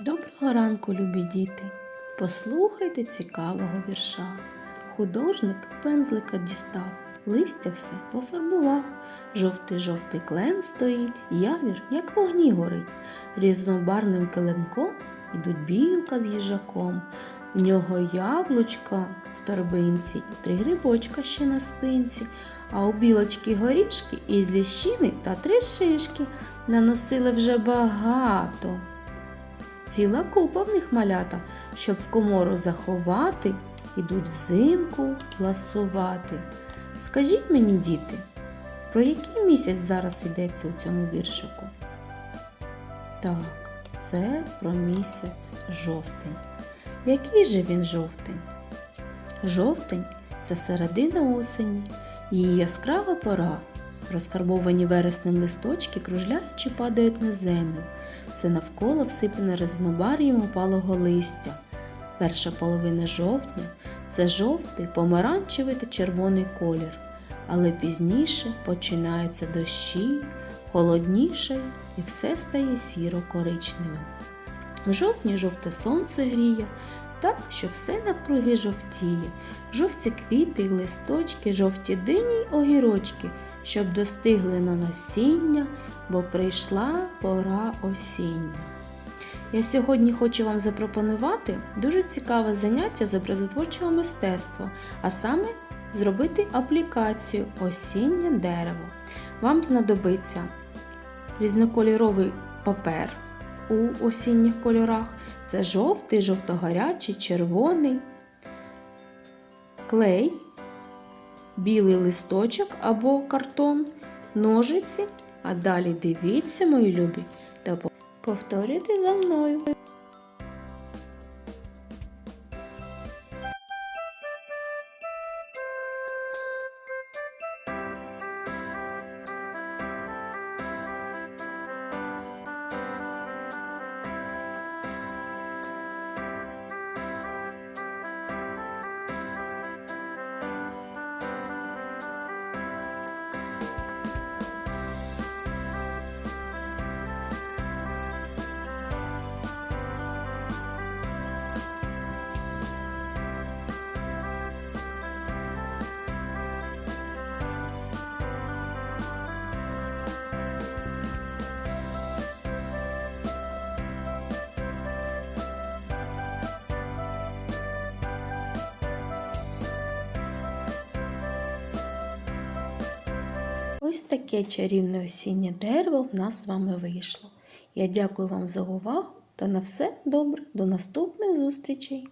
Доброго ранку, любі діти! Послухайте цікавого вірша. Художник пензлика дістав, листя все пофарбував. Жовтий-жовтий клен стоїть, явір, як вогні горить. Різнобарним килимком ідуть білка з їжаком. В нього яблучка в торбинці і три грибочка ще на спинці, а у білочки горішки із ліщини та три шишки наносили вже багато. Ціла купа в них малята, щоб в комору заховати, ідуть взимку ласувати. Скажіть мені, діти, про який місяць зараз йдеться у цьому віршику? Так, це про місяць жовтень. Який же він жовтень? Жовтень це середина осені, її яскрава пора. Розфарбовані вереснем листочки, кружляючи, падають на землю. Все навколо всипане різнобар'ям опалого листя. Перша половина жовтня це жовтий, помаранчевий та червоний колір. Але пізніше починаються дощі, холодніше і все стає сіро-коричневим. В жовтні жовте сонце гріє, так, що все навкруги жовтіє, жовті квіти й листочки, жовті дині й огірочки, щоб достигли на насіння, бо прийшла пора осіння. Я сьогодні хочу вам запропонувати дуже цікаве заняття з образотворчого мистецтва, а саме зробити аплікацію осіннє дерево. Вам знадобиться різнокольоровий папер у осінніх кольорах. Це жовтий, жовто-гарячий, червоний, клей, білий листочок або картон, ножиці. А далі дивіться, мої любі, та повторюйте за мною. Ось таке чарівне осіннє дерево в нас з вами вийшло. Я дякую вам за увагу та на все добре. До наступних зустрічей!